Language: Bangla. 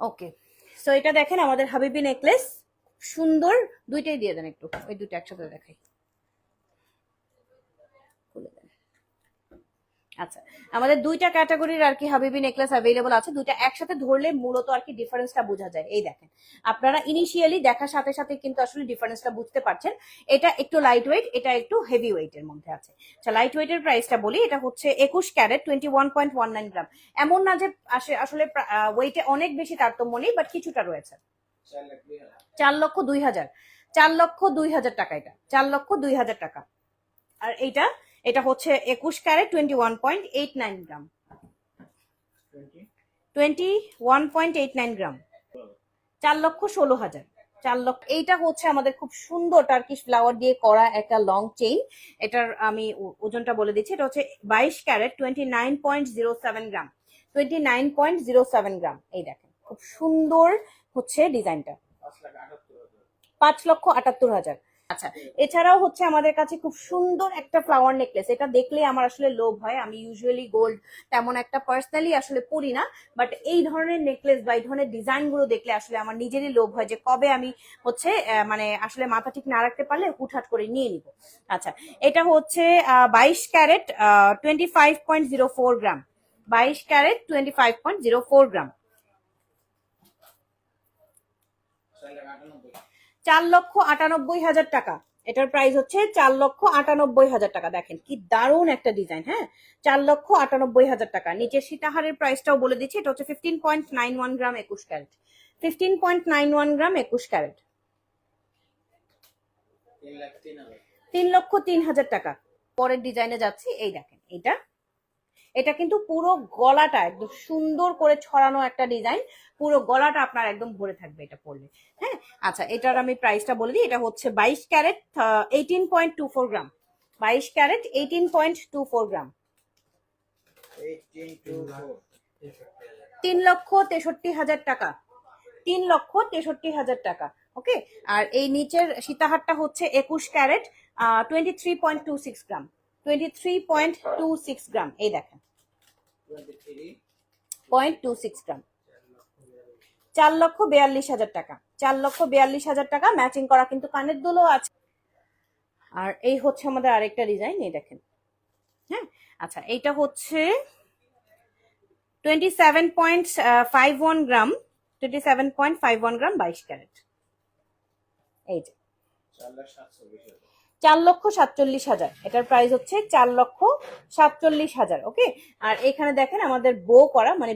ওকে। সো এটা দেখেন আমাদের হাবিবি নেকলেস সুন্দর, দুইটাই দিয়ে দেন একটু। ওই দুটো একসাথে দেখাই খুলে দেন আচ্ছা আমাদের দুইটা ক্যাটাগরির আর কি হাবিবি নেকলেস অ্যাভেলেবল আছে, দুইটা একসাথে ধরলে মূলত আর কি ডিফারেন্সটা বোঝা যায়। এই দেখেন, আপনারা ইনিশিয়ালি দেখার সাথে সাথে কিন্তু আসলে ডিফারেন্সটা বুঝতে পারছেন। এটা একটু লাইট ওয়েট এটা একটু হেভি ওয়েটের মধ্যে আছে। আচ্ছা লাইট ওয়েটের প্রাইসটা বলি, এটা হচ্ছে একুশ carat twenty one point one nine gram এমন না যে আসে- আসলে ওয়েটে অনেক বেশি তারতম্য নেই বাট কিছুটা রয়েছে। চার লক্ষ দুই হাজার। চার লক্ষ দুই হাজার টাকা এটা। চার লক্ষ দুই হাজার টাকা। আর এইটা এটা হচ্ছে একুশ carat twenty one point eight nine gram. Twenty one point eight nine gram. চার লক্ষ ষোলো হাজার। চার লক্ষ এইটা হচ্ছে আমাদের খুব সুন্দর টার্কিশ ফ্লাওয়ার দিয়ে করা একটা লং চেইন এটার আমি ওজনটা বলে দিচ্ছি। এটা হচ্ছে বাইশ carat twenty nine point zero seven gram. Twenty nine point zero seven gram. এই দেখেন, খুব সুন্দর হচ্ছে ডিজাইনটা। পাঁচ লক্ষ আটাত্তর হাজার। আচ্ছা এছাড়াও হচ্ছে আমাদের কাছে খুব সুন্দর একটা ফ্লাওয়ার নেকলেস এটা দেখলে আমার আসলে লোভ হয়। আমি ইউজুয়ালি গোল্ড তেমন একটা পার্সোনালি আসলে পরি না বাট এই ধরনের নেকলেস বা এই ধরনের ডিজাইনগুলো দেখলে আসলে আমার নিজেরই লোভ হয় যে কবে আমি হচ্ছে মানে আসলে মাথা ঠিক না রাখতে পারলে হুটহাট করে নিয়ে নিব। আচ্ছা এটা হচ্ছে বাইশ carat twenty five point zero four gram. বাইশ carat twenty five point zero four gram. চার লক্ষ আটানব্বই হাজার টাকা। এটার প্রাইস হচ্ছে চার লক্ষ আটানব্বই হাজার টাকা। দেখেন, কি দারুণ একটা ডিজাইন হ্যাঁ? চার লক্ষ আটানব্বই হাজার টাকা। নিচের সীতাহারের প্রাইসটাও বলে দিচ্ছি, এটা হচ্ছে fifteen point nine one gram একুশ carat fifteen point nine one gram একুশ ক্যারেট তিন লক্ষ তিন হাজার টাকা। পরের ডিজাইনে যাচ্ছি, এই দেখেন, এটা এটা কিন্তু পুরো গলাটা একদম সুন্দর করে ছড়ানো একটা ডিজাইন। পুরো গলাটা আপনার একদম ভরে থাকবে এটা পরলে। হ্যাঁ? আচ্ছা এটার আমি প্রাইসটা বলে দিই। এটা হচ্ছে বাইশ carat eighteen point two four gram. বাইশ carat eighteen point two four gram. তিন লক্ষ তেষট্টি হাজার টাকা। তিন লক্ষ তেষট্টি হাজার টাকা, ওকে? আর এই নিচের সীতাহারটা হচ্ছে একুশ carat twenty three point two six gram. Twenty three point two six gram. এই দেখেন। Point two six gram. চার লক্ষ বিয়াল্লিশ হাজার টাকা। চার লক্ষ বিয়াল্লিশ হাজার টাকা ম্যাচিং করা কিন্তু কানের দুলও আছে। আর এই হচ্ছে আমাদের আরেকটা ডিজাইন, এই দেখেন। হ্যাঁ আচ্ছা এইটা হচ্ছে twenty seven point five one gram twenty seven point five one gram বাইশ ক্যারেট। এই যে। চার লক্ষ সাতচল্লিশ হাজার। এটার প্রাইস হচ্ছে চার লক্ষ সাতচল্লিশ হাজার ওকে আর এখানে দেখেন আমাদের বো করা মানে